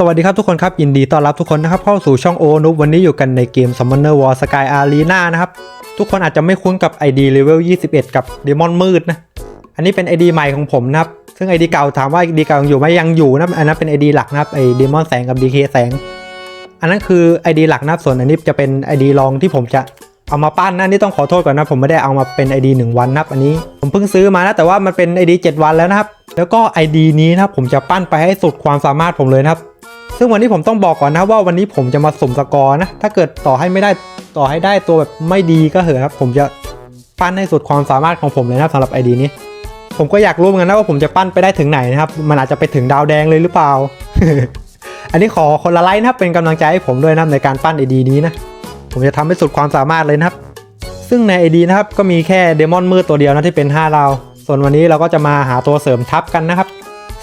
สวัสดีครับทุกคนครับยินดีต้อนรับทุกคนนะครับเข้าสู่ช่องโอนุวันนี้อยู่กันในเกม Summoner War Sky Arena นะครับ ทุกคนอาจจะไม่คุ้นกับ ID Level 21 กับ Demon มืดนะ อันนี้เป็น ID ใหม่ของผมนะครับ ซึ่ง ID เก่าถามว่า ID เก่ายังอยู่ไหมยังอยู่นะอันนั้นเป็น ID หลักนะครับไอ้ Demon แสงกับ DK แสง อันนั้นคือ ID หลักนะครับส่วนอันนี้จะเป็น ID รองที่ผมจะเอามาปั้นนะนนี่ต้องขอโทษก่อนนะผมไม่ได้เอามาเป็น ID 1 วันนะครับอันนี้ผมเพิ่งซื้อมานะแต่ว่ามันเป็น ID 7 วันแล้วนะครับแล้วก็ ID นี้นะครับผมจะปั้นไปให้สุดความสามารถผมเลยนะครับ ซึ่งวันนี้ผมต้องบอกก่อนนะว่าวันนี้ผมจะมาสุ่มสกอร์นะ ถ้าเกิดต่อให้ไม่ได้ต่อให้ได้ตัวแบบไม่ดีก็เหอะครับ ผมจะปั้นให้สุดความสามารถของผมเลยนะสำหรับ ID นี้ ผมก็อยากรู้เหมือนกันนะว่าผมจะปั้นไปได้ถึงไหนนะครับ มันอาจจะไปถึงดาวแดงเลยหรือเปล่า อันนี้ขอคนละไลค์นะครับเป็นกำลังใจให้ผมด้วยนะในการปั้น ID นี้นะ ผมจะทำให้สุดความสามารถเลยนะครับ ซึ่งใน ID นะครับก็มีแค่เดมอนมืดตัวเดียวนะที่เป็น5ดาว ส่วนวันนี้เราก็จะมาหาตัวเสริมทัพกันนะครับ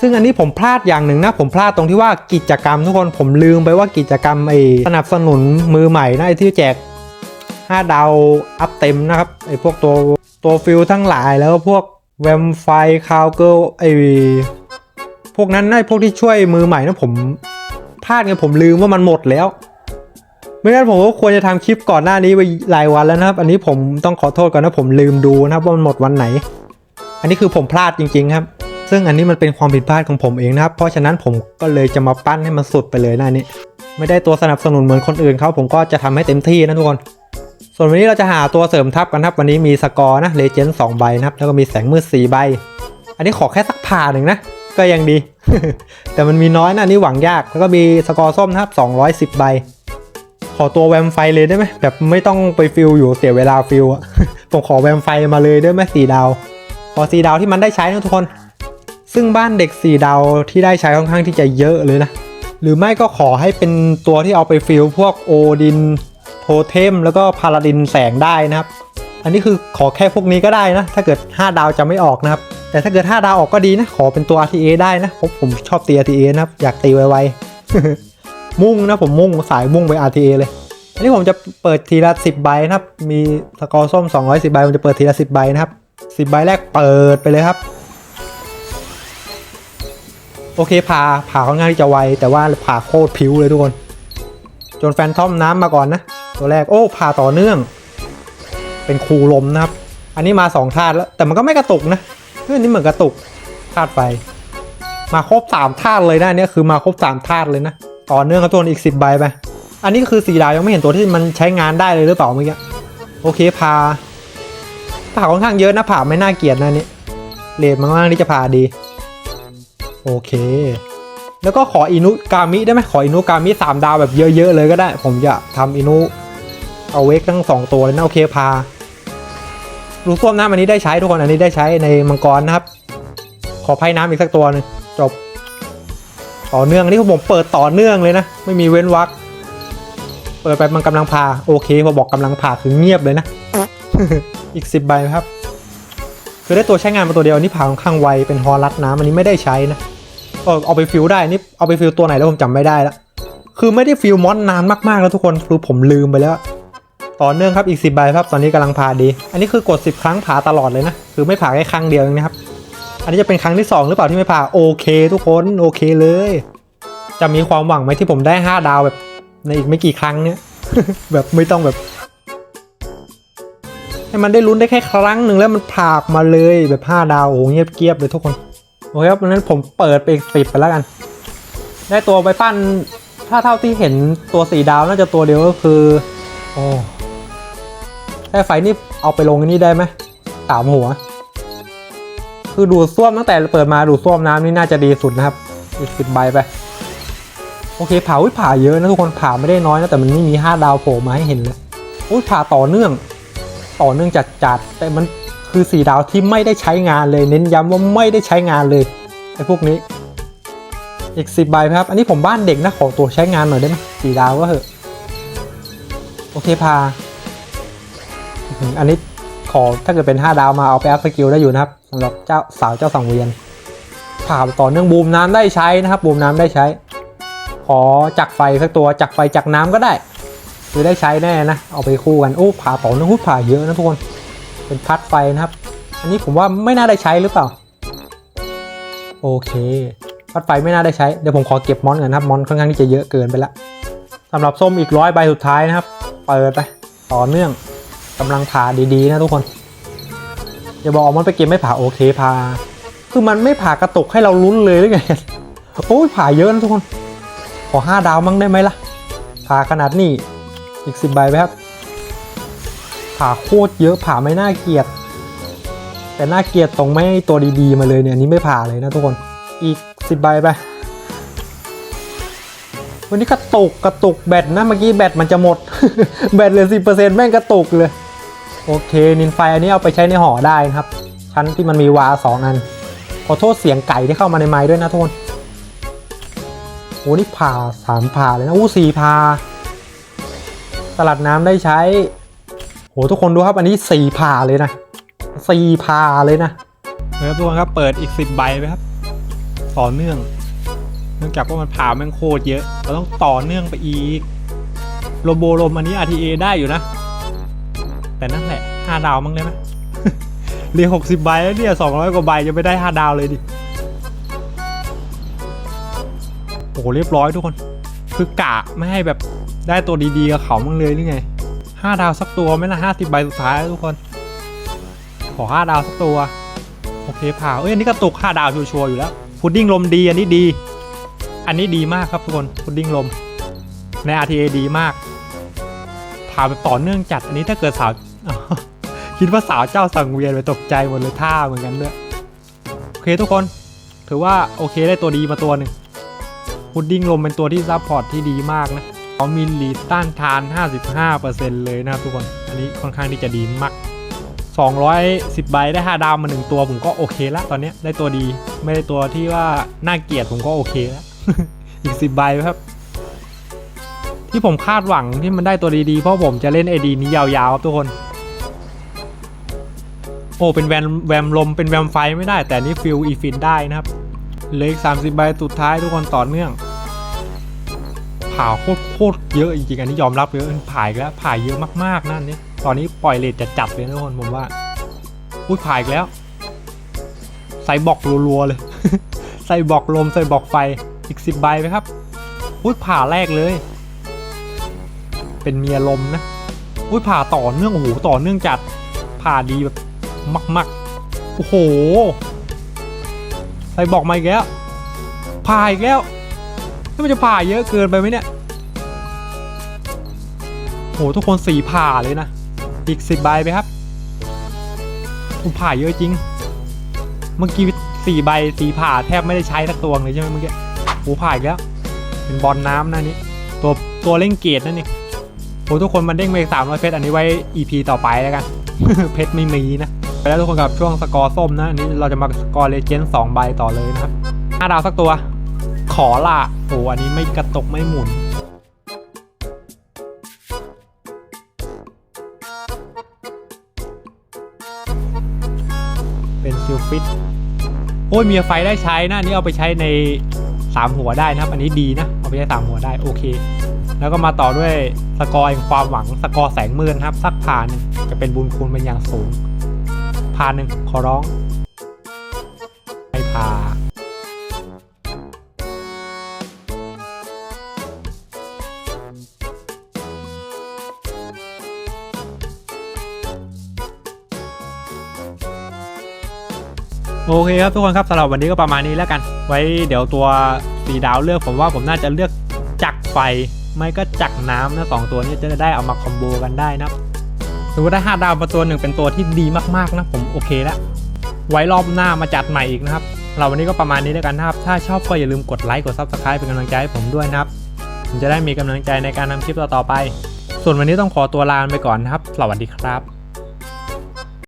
ซึ่งอันนี้ผมพลาดอย่างหนึ่งนะ ผมพลาดตรงที่ว่ากิจกรรมทุกคนผมลืมไปว่ากิจกรรมไอ้สนับสนุนมือใหม่นะไอ้ที่แจก 5 ดาวอัพเต็มนะครับไอ้พวกตัวตัวฟิลทั้งหลายแล้วก็พวกแวมไฟคาวเกิลไอ้พวกนั้นไอ้พวกที่ช่วยมือใหม่นะผมพลาดไงผมลืมว่ามันหมดแล้วไม่งั้นผมก็ควรจะทำคลิปก่อนหน้านี้ไปหลายวันแล้วนะครับ อันนี้ผมต้องขอโทษก่อนนะผมลืมดูนะครับว่ามันหมดวันไหน อันนี้คือผมพลาดจริง ๆ ครับ ซึ่งอันนี้มันเป็นความผิดพลาดของผมเองนะครับ เพราะฉะนั้นผมก็เลยจะมาปั้นให้มันสุดไปเลยหน้านี้ ไม่ได้ตัวสนับสนุนเหมือนคนอื่นเขาผมก็จะทำให้เต็มที่นะทุกคน ส่วนวันนี้เราจะหาตัวเสริมทัพกันครับ วันนี้มีสกอร์นะเลเจนด์สองใบนะครับ แล้วก็มีแสงมืดสี่ใบ อันนี้ขอแค่สักผ่าหนึ่งนะ ก็ยังดี แต่มันมีน้อยนะนนี่หวังยาก แล้วก็มีสกอร์ส้มนะครับ 210 ใบ ขอตัวแวมไฟเลยได้ไหมแบบไม่ต้องไปฟิลอยู่เสียเวลาฟิลอะผมขอแวมไฟมาเลยได้ไหมสี่ดาว ขอสี่ดาวที่มันได้ใช้นะทุกคน ซึ่งบ้านเด็กสี่ดาวที่ได้ใช้ค่อนข้างที่จะเยอะเลยนะ หรือไม่ก็ขอให้เป็นตัวที่เอาไปฟิลพวกโอดินโทเทมแล้วก็พาราดินแสงได้นะครับ อันนี้คือขอแค่พวกนี้ก็ได้นะ ถ้าเกิด 5 ดาวจะไม่ออกนะครับ แต่ถ้าเกิด 5 ดาวออกก็ดีนะ ขอเป็นตัว RTA ได้นะเพราะผมชอบตี RTA นะครับ อยากตีไวๆ มุ่งนะผมมุ่งสายมุ่งไป RTA เลย อันนี้ผมจะเปิดทีละ 10 ใบนะครับ มีสกอร์ส้ม 210 ใบผมจะเปิดทีละ 10 ใบนะครับ 10 ใบแรกเปิดไปเลยครับ โอเคผ่าผ่าค่อนข้างที่จะไวแต่ว่าผ่าโคตรผิวเลยทุกคน จนแฟนทอมน้ำมาก่อนนะ ตัวแรกโอ้ผ่าต่อเนื่อง เป็นคูลมนะครับ อันนี้มาสองธาตุแล้วแต่มันก็ไม่กระตุกนะเรื่องนี้เหมือนกระตุกธาตุไฟมาครบสามธาตุเลยนะเนี่ยคือมาครบสามธาตุเลยนะต่อเนื่องกับตัวอีกสิบใบไปอันนี้คือสีดาวยังไม่เห็นตัวที่มันใช้งานได้เลยหรือเปล่าเมื่อกี้โอเคพาผ่าค่อนข้างเยอะนะผ่าไม่น่าเกลียดนะนี่เลทมันค่อนข้างที่จะผ่าดี โอเค แล้วก็ขออินุกามิได้ไหมขออินุกามิสามดาวแบบเยอะๆเลยก็ได้ ผมจะทำอินุเอาเวกทั้งสองตัวเลยนะโอเคพาลูกส้วมน้ำอันนี้ได้ใช้ทุกคนอันนี้ได้ใช้ในมังกรนะครับ ขอไพ่น้ำอีกสักตัวหนึงจบ ต่อเนื่องอันนี้ผมเปิดต่อเนื่องเลยนะ ไม่มีเว้นวรรคเปิดไปมันกำลังพา โอเคพอบอกกำลังพาคือเงียบเลยนะ อีกสิบใบครับ คือได้ตัวใช้งานมาตัวเดียวอันนี้ผ่าค่อนข้างไวเป็นฮอลัดน้ำอันนี้ไม่ได้ใช้นะ เออเอาไปฟิลได้นี่เอาไปฟิลตัวไหนแล้วผมจำไม่ได้ละคือไม่ได้ฟิลมอนนานมากๆแล้วทุกคนคือผมลืมไปแล้ว ต่อเนื่องครับอีก 10ใบครับตอนนี้กำลังพาดี อันนี้คือกด 10 ครั้งพาตลอดเลยนะ คือไม่ผ่าแค่ครั้งเดียวเองนะครับ อันนี้จะเป็นครั้งที่ 2 หรือเปล่าที่ไม่ผ่าโอเค ทุกคนโอเคเลย จะมีความหวังไหมที่ผมได้ 5 ดาวแบบในอีกไม่กี่ครั้งเนี้ยแบบไม่ต้องแบบให้มันได้ลุ้นได้แค่ครั้งหนึ่งแล้วมันผ่ามาเลยแบบ 5 ดาวโอ้โหเงียบเกียบเลยทุกคน อเคครับเพราะฉะนั้นผมเปิดไปอีกสิบไปแล้วกัน ได้ตัวไปปั้น ถ้าเท่าที่เห็นตัวสีดาวน่าจะตัวเดียวก็คือ โอ้แต่ไฟนี่เอาไปลงนี่ได้ไหมสามหัว คือดูดซ่วมตั้งแต่เปิดมาดูดซ่วมน้ำนี่น่าจะดีสุดนะครับ อีกสิบใบไป โอเคผ่าอุ้ยผ่าเยอะนะทุกคนผ่าไม่ได้น้อยนะแต่มันไม่มีห้าดาวโผล่มาให้เห็นเลยอุ้ยผ่าต่อเนื่อง ต่อเนื่องจัดจัดๆแต่มัน คือสีดาวที่ไม่ได้ใช้งานเลยเน้นย้ำว่าไม่ได้ใช้งานเลยไอ้พวกนี้ อีกสิบใบครับ อันนี้ผมบ้านเด็กนะขอตัวใช้งานหน่อยได้ไหมสีดาวก็เหอะโอเคพา อันนี้ขอถ้าเกิดเป็น 5 ดาวมาเอาไปอัพสกิลได้อยู่นะครับสำหรับเจ้าสาวเจ้าสังเวียนผ่าต่อเนื่องบูมน้ำได้ใช้นะครับบูมน้ำได้ใช้ ขอจักไฟสักตัวจักไฟจักน้ำก็ได้ คือได้ใช้แน่นะ เอาไปคู่กันโอ้ผ่าต่อเนื่องหุ้ผ่าเยอะนะทุกคน เป็นพัดไฟนะครับ อันนี้ผมว่าไม่น่าได้ใช้หรือเปล่า โอเค พัดไฟไม่น่าได้ใช้ เดี๋ยวผมขอเก็บมอนก่อนนะครับมอนค่อนข้างที่จะเยอะเกินไปละสำหรับส้มอีกร้อยใบสุดท้ายนะครับ เปิดไป ต่อเนื่องกำลังผ่าดีๆนะทุกคนอย่าบอกมันไปเก็บไม่ผ่าโอเคผ่าคือมันไม่ผ่ากระตุกให้เราลุ้นเลยหรือไงโอ้ยผ่าเยอะนะทุกคน ขอห้าดาวมั้งได้ไหมล่ะผ่าขนาดนี้อีกสิบใบไหมครับ ผ่าโคตรเยอะผ่าไม่น่าเกลียด แต่น่าเกลียดตรงไม่ตัวดีๆมาเลยเนี่ยอันนี้ไม่ผ่าเลยนะทุกคนอีกสิบใบไปวันนี้กระตุกกระตุกแบตนะเมื่อกี้แบตมันจะหมด แบตเหลือสิบเปอร์เซ็นต์แม่งกระตุกเลย โอเค นินไฟอันนี้เอาไปใช้ในห่อได้นะครับ ชั้นที่มันมีวาสองอัน ขอโทษเสียงไก่ที่เข้ามาในไม้ด้วยนะทุกคนโอ้นี่ผ่าสามผ่าเลยนะอู้สี่ผ่าสลัดน้ำได้ใช้ โหทุกคนดูครับอันนี้สี่ผ่าเลยนะสี่ผ่าเลยนะนะครับทุกคนครับเปิดอีกสิบใบไปครับ ต่อเนื่อง เนื่องจากว่ามันผ่าแม่งโคตรเยอะเราต้องต่อเนื่องไปอีกโรโบลมอันนี้ RTA ได้อยู่นะ แต่นั่นแหละห้าดาวมั้งได้ไหมเหรียหกสิบใบแล้วเนี่ยสองร้อยกว่าใบจะไม่ได้ห้าดาวเลยดิโอ้โหเรียบร้อยทุกคน คือกะไม่ให้แบบได้ตัวดีๆกับเขามั่งเลยหรือไง ห้าดาวสักตัวไหม่ละห้าสิบใบสุดท้ายทุกคน ขอห้าดาวสักตัว โอเคผ่าเอ้ยอันนี้กระตุกห้าดาวชัวร์อยู่แล้ว พุดดิ้งลมดีอันนี้ดี อันนี้ดีมากครับทุกคน พุดดิ้งลม ใน RTA ดีมาก ผ่าแบบต่อเนื่องจัด อันนี้ถ้าเกิดสาว คิดว่าสาวเจ้าสังเวียนไปตกใจหมดเลยท่าเหมือนกันด้วย โอเคทุกคน ถือว่าโอเคได้ตัวดีมาตัวหนึ่งพุดดิ้งลมเป็นตัวที่ซัพพอร์ตที่ดีมากนะ เขามีลีดต้านทาน 55%เลยนะครับทุกคน อันนี้ค่อนข้างที่จะดีมาก 210 ใบได้ 5 ดาวมา 1 ตัวผมก็โอเคแล้วตอนนี้ได้ตัวดี ไม่ได้ตัวที่ว่าน่าเกลียดผมก็โอเคแล้ว อีก 10 ใบครับ ที่ผมคาดหวังที่มันได้ตัวดีๆ เพราะผมจะเล่น AD นี้ยาวๆครับทุกคน โอ้เป็นแวมแวมลมเป็นแวมไฟไม่ได้ แต่นี่ฟิลอีฟินได้นะครับเหลืออีก30 ใบสุดท้ายทุกคนต่อเนื่อง ผ่าโคตรโคตรเยอะจริงๆอันนี้ยอมรับเลยผ่าอีกแล้วผ่าเยอะมากๆนั่นนี่ตอนนี้ปล่อยเลทจะจัดเลยนะทุกคนผมว่าอุ้ยผ่าอีกแล้วใส่บอกรัวๆเลย ใส่บอกลมใส่บอกไฟอีกสิบใบไหมครับอุ้ยผ่าแรกเลย เป็นเมียลมนะอุ้ยผ่าต่อเนื่องโอ้โหต่อเนื่องจัดผ่าดีแบบมากๆโอ้โหใส่บอกมาอีกแล้วผ่าอีกแล้ว นี่มันจะผ่าเยอะเกินไปไหมเนี่ยโหทุกคนสีผ่าเลยนะ อีกสิบใบไปครับผมผ่าเยอะจริง เมื่อกี้สี่ใบสีผ่าแทบไม่ได้ใช้สักตัวเลยใช่ไหมเมื่อกี้โหผ่าอีกแล้วเป็นบอลน้ำนะนี่ตัวตัวเล่งเกตนั่นนี่โหทุกคนมันเด้งไปสามร้อยเพชรอันนี้ไว้ EP ต่อไปแล้วกัน เพชรไม่มีนะไปแล้วทุกคนกับช่วงสกอร์ส้มนะอันนี้เราจะมาสกอร์เลเจนด์สองใบต่อเลยนะครับห้าดาวสักตัว ขอละโอ้อันนี้ไม่กระตกไม่หมุน เป็นซิลฟิตโอ้ยมีไฟได้ใช้นะนนี้เอาไปใช้ใน3หัวได้นะครับ อันนี้ดีนะ เอาไปใช้3หัวได้โอเค แล้วก็มาต่อด้วยสกอร์แห่งความหวังสกอร์แสงมืดนะครับ สักผ่านจะเป็นบุญคุณเป็นอย่างสูงผ่านหนึ่งขอร้อง โอเคครับทุกคนครับสำหรับวันนี้ก็ประมาณนี้แล้วกัน ไว้เดี๋ยวตัวสีดาวเลือกผมว่าผมน่าจะเลือกจักไฟ ไม่ก็จักน้ำนะสองตัวนี้จะได้เอามาคอมโบกันได้นะถือว่าได้ห้าดาวมาตัวหนึ่งเป็นตัวที่ดีมากๆนะผมโอเคแล้วไว้รอบหน้ามาจัดใหม่อีกนะครับเราวันนี้ก็ประมาณนี้แล้วกันนะครับถ้าชอบก็อย่าลืมกดไลค์กด Subscribe เป็นกำลังใจให้ผมด้วยนะครับผมจะได้มีกำลังใจในการทำคลิปต่อๆไป ส่วนวันนี้ต้องขอตัวลาไปก่อนนะครับ สวัสดีครับ